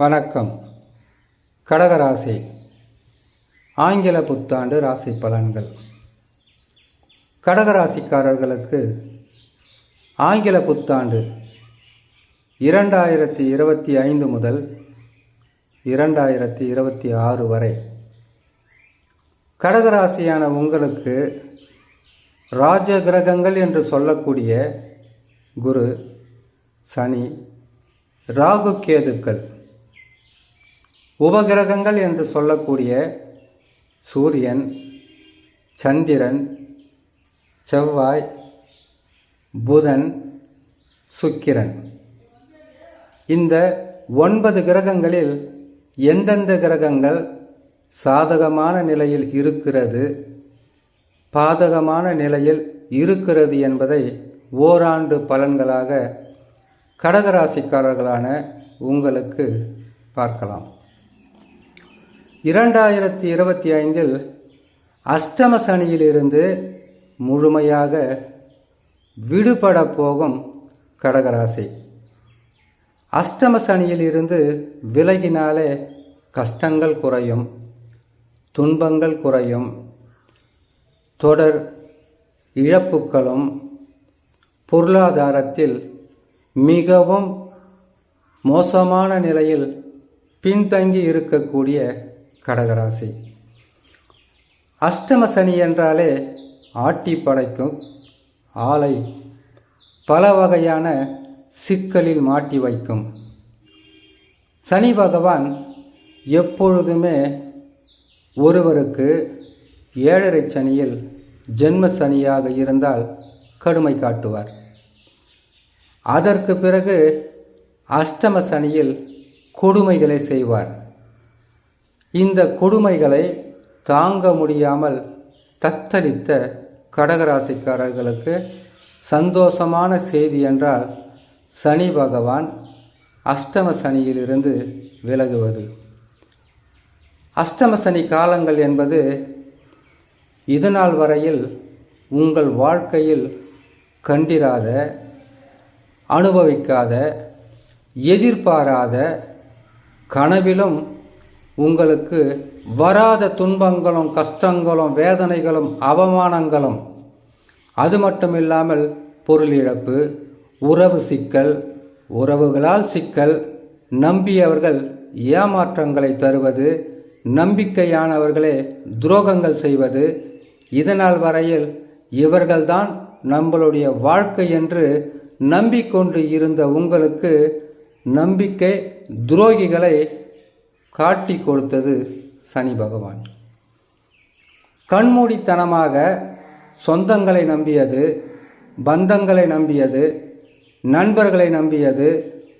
வணக்கம். கடகராசி ஆங்கில புத்தாண்டு ராசி பலன்கள். கடகராசிக்காரர்களுக்கு ஆங்கில புத்தாண்டு இரண்டாயிரத்தி இருபத்தி ஐந்து முதல் இரண்டாயிரத்தி இருபத்தி ஆறு வரை. கடகராசியான உங்களுக்கு ராஜ கிரகங்கள் என்று சொல்லக்கூடிய குரு சனி ராகு கேதுக்கள். உபகிரகங்கள் என்று சொல்லக்கூடிய சூரியன் சந்திரன் செவ்வாய் புதன் சுக்கிரன். இந்த ஒன்பது கிரகங்களில் எந்தெந்த கிரகங்கள் சாதகமான நிலையில் இருக்கிறது பாதகமான நிலையில் இருக்கிறது என்பதை ஓராண்டு பலன்களாக கடகராசிக்காரர்களான உங்களுக்கு பார்க்கலாம். இரண்டாயிரத்தி இருபத்தி ஐந்தில் அஷ்டம சனியிலிருந்து முழுமையாக விடுபட போகும் கடகராசி. அஷ்டம சனியிலிருந்து விலகினாலே கஷ்டங்கள் குறையும் துன்பங்கள் குறையும் தொடர் இழப்புக்களும் பொருளாதாரத்தில் மிகவும் மோசமான நிலையில் பின்தங்கி இருக்கக்கூடிய கடகராசி. அஷ்டம சனி என்றாலே ஆட்டி படைக்கும் ஆலை. பல வகையான சிக்கலில் மாட்டி வைக்கும். சனி பகவான் எப்பொழுதுமே ஒருவருக்கு ஏழரை சனியில் ஜென்ம சனியாக இருந்தால் கடுமை காட்டுவார். அதற்கு பிறகு அஷ்டம சனியில் கொடுமைகளை செய்வார். இந்த கொடுமைகளை தாங்க முடியாமல் தத்தளித்த கடகராசிக்காரர்களுக்கு சந்தோஷமான செய்தி என்றால் சனி பகவான் அஷ்டம சனியிலிருந்து விலகுவது. அஷ்டம சனி காலங்கள் என்பது இதுநாள் வரையில் உங்கள் வாழ்க்கையில் கண்டிராத அனுபவிக்காத எதிர்பாராத கனவிலும் உங்களுக்கு வராத துன்பங்களும் கஷ்டங்களும் வேதனைகளும் அவமானங்களும். அது மட்டுமில்லாமல் பொருள் இழப்பு உறவு சிக்கல் உறவுகளால் சிக்கல் நம்பியவர்கள் ஏமாற்றங்களை தருவது நம்பிக்கையானவர்களே துரோகங்கள் செய்வது. இதனால் வரையில் இவர்கள்தான் நம்மளுடைய வாழ்க்கை என்று நம்பிக்கொண்டு இருந்த உங்களுக்கு நம்பிக்கை துரோகிகளை காட்டி கொடுத்தது சனி பகவான். கண்மூடித்தனமாக சொந்தங்களை நம்பியது பந்தங்களை நம்பியது நண்பர்களை நம்பியது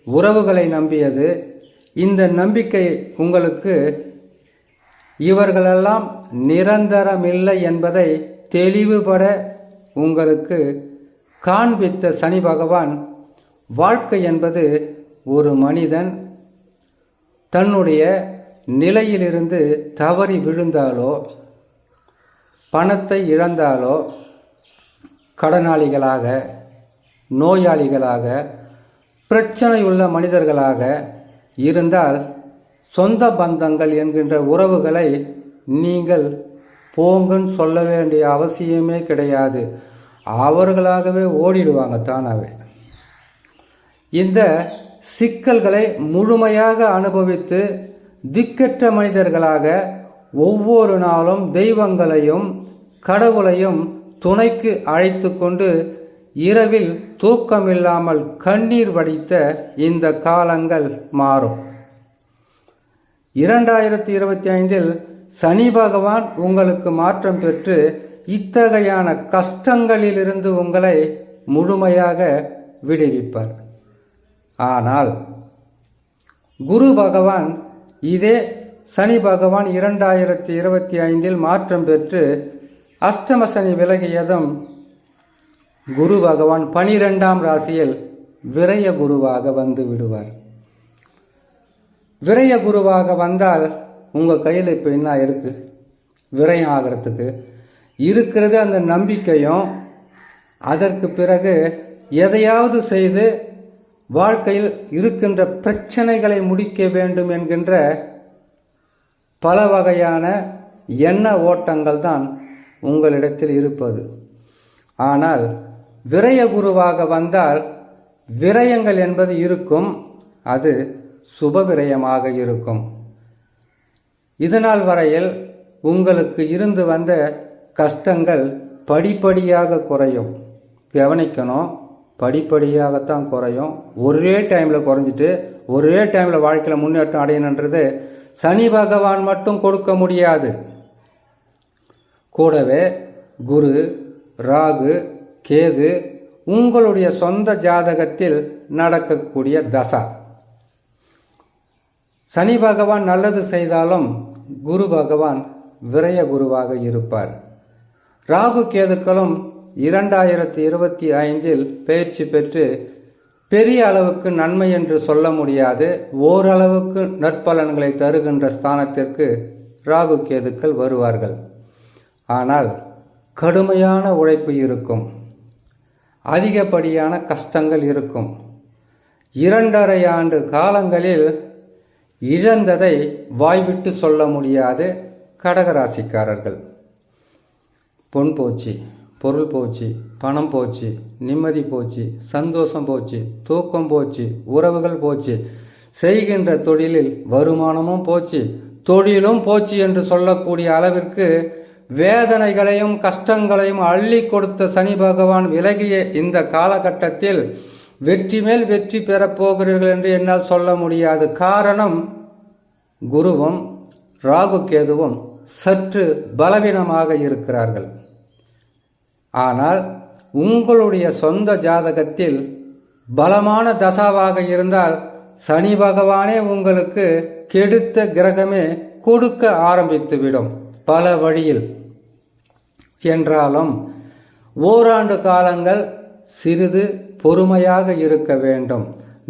உறவுகளை நம்பியது. இந்த நம்பிக்கை உங்களுக்கு இவர்களெல்லாம் நிரந்தரமில்லை என்பதை தெளிவுபட உங்களுக்கு காண்பித்த சனி பகவான் வாழ்க்கை என்பது ஒரு மனிதன் தன்னுடைய நிலையிலிருந்து தவறி விழுந்தாலோ பணத்தை இழந்தாலோ கடனாளிகளாக நோயாளிகளாக பிரச்சனை உள்ள மனிதர்களாக இருந்தால் சொந்த பந்தங்கள் என்கின்ற உறவுகளை நீங்கள் போங்கன்னு சொல்ல வேண்டிய அவசியமே கிடையாது. அவர்களாகவே ஓடிடுவாங்க தானாகவே இந்த சிக்கல்களை முழுமையாக அனுபவித்து திக்கற்ற மனிதர்களாக ஒவ்வொரு நாளும் தெய்வங்களையும் கடவுளையும் துணைக்கு அழைத்து கொண்டு இரவில் தூக்கமில்லாமல் கண்ணீர் வடித்த இந்த காலங்கள் மாறும். இரண்டாயிரத்தி இருபத்தி ஐந்தில் சனி பகவான் உங்களுக்கு மாற்றம் பெற்று இத்தகையான கஷ்டங்களிலிருந்து உங்களை முழுமையாக விடுவிப்பார். ஆனால் குரு பகவான் இதே சனி பகவான் இரண்டாயிரத்தி இருபத்தி ஐந்தில் மாற்றம் பெற்று அஷ்டம சனி விலகியதும் குரு பகவான் பனிரெண்டாம் ராசியில் விரய குருவாக வந்து விடுவார். விரய குருவாக வந்தால் உங்கள் கையில் இப்போ என்ன இருக்குது விரயம் ஆகிறதுக்கு. இருக்கிறது அந்த நம்பிக்கையும் அதற்கு பிறகு எதையாவது செய்து வாழ்க்கையில் இருக்கின்ற பிரச்சனைகளை முடிக்க வேண்டும் என்கின்ற பல வகையான எண்ண ஓட்டங்கள் தான் உங்களிடத்தில் இருப்பது. ஆனால் விரய குருவாக வந்தால் விரயங்கள் என்பது இருக்கும் அது சுப விரயமாக இருக்கும். இதனால் வரையில் உங்களுக்கு இருந்து வந்த கஷ்டங்கள் படிப்படியாக குறையும். கவனிக்கணும் படிப்படியாகத்தான் குறையும். ஒரே டைமில் குறைஞ்சிட்டு ஒரே டைமில் வாழ்க்கையில் முன்னேற்றம் அடையணுன்றது சனி பகவான் மட்டும் கொடுக்க முடியாது. கூடவே குரு ராகு கேது உங்களுடைய சொந்த ஜாதகத்தில் நடக்கக்கூடிய தசா. சனி பகவான் நல்லது செய்தாலும் குரு பகவான் விரய குருவாக இருப்பார். ராகு கேதுக்களும் இரண்டாயிரத்தி இருபத்தி ஐந்தில் பயிற்சி பெற்று பெரிய அளவுக்கு நன்மை என்று சொல்ல முடியாது. ஓரளவுக்கு நற்பலன்களை தருகின்ற ஸ்தானத்திற்கு ராகு கேதுக்கள் வருவார்கள். ஆனால் கடுமையான உழைப்பு இருக்கும். அதிகப்படியான கஷ்டங்கள் இருக்கும். இரண்டரை ஆண்டு காலங்களில் இழந்ததை வாய்விட்டு சொல்ல முடியாது கடகராசிக்காரர்கள். பொன் போச்சு. பொருள் போச்சு பணம் போச்சு நிம்மதி போச்சு சந்தோஷம் போச்சு தூக்கம் போச்சு உறவுகள் போச்சு. செய்கின்ற தொழிலில் வருமானமும் போச்சு தொழிலும் போச்சு என்று சொல்லக்கூடிய அளவிற்கு வேதனைகளையும் கஷ்டங்களையும் அள்ளி கொடுத்த சனி பகவான் விலகிய இந்த காலகட்டத்தில் வெற்றி மேல் வெற்றி பெறப்போகிறீர்கள் என்று என்னால் சொல்ல முடியாது. காரணம் குருவும் ராகு கேதுவும் சற்று பலவீனமாக இருக்கிறார்கள். ஆனால் உங்களுடைய சொந்த ஜாதகத்தில் பலமான தசாவாக இருந்தால் சனி பகவானே உங்களுக்கு கெடுத்த கிரகமே கொடுக்க ஆரம்பித்துவிடும் பல வழியில். என்றாலும் ஓராண்டு காலங்கள் சிறிது பொறுமையாக இருக்க வேண்டும்.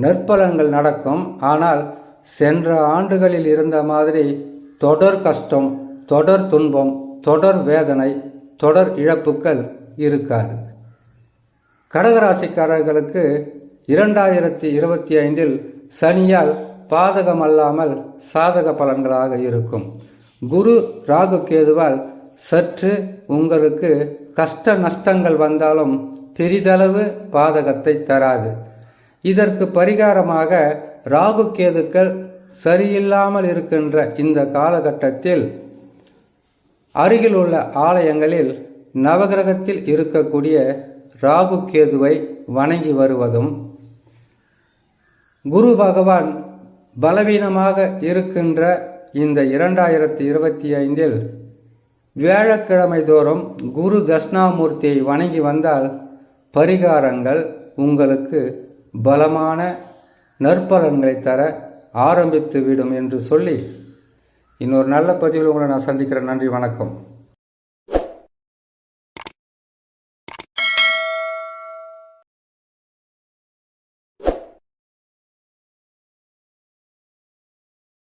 நற்பலன்கள் நடக்கும். ஆனால் சென்ற ஆண்டுகளில் இருந்த மாதிரி தொடர் கஷ்டம் தொடர் துன்பம் தொடர் வேதனை தொடர் இழப்புகள் இருக்காது. கடகராசிக்காரர்களுக்கு இரண்டாயிரத்தி இருபத்தி ஐந்தில் சனியால் பாதகமல்லாமல் சாதக பலன்களாக இருக்கும். குரு ராகு கேதுவால் சற்று உங்களுக்கு கஷ்ட நஷ்டங்கள் வந்தாலும் பெரிதளவு பாதகத்தை தராது. இதற்கு பரிகாரமாக ராகு கேதுக்கள் சரியில்லாமல் இருக்கின்ற இந்த காலகட்டத்தில் அருகில் உள்ள ஆலயங்களில் நவகிரகத்தில் இருக்கக்கூடிய ராகு கேதுவை வணங்கி வருவதும் குரு பகவான் பலவீனமாக இருக்கின்ற இந்த இரண்டாயிரத்தி இருபத்தி ஐந்தில் வியாழக்கிழமை தோறும் குரு தட்சிணாமூர்த்தியை வணங்கி வந்தால் பரிகாரங்கள் உங்களுக்கு பலமான நற்பலன்களை தர ஆரம்பித்து விடும் என்று சொல்லி இன்னொரு நல்ல பதிவில் உங்களை நான் சந்திக்கிறேன். நன்றி வணக்கம்.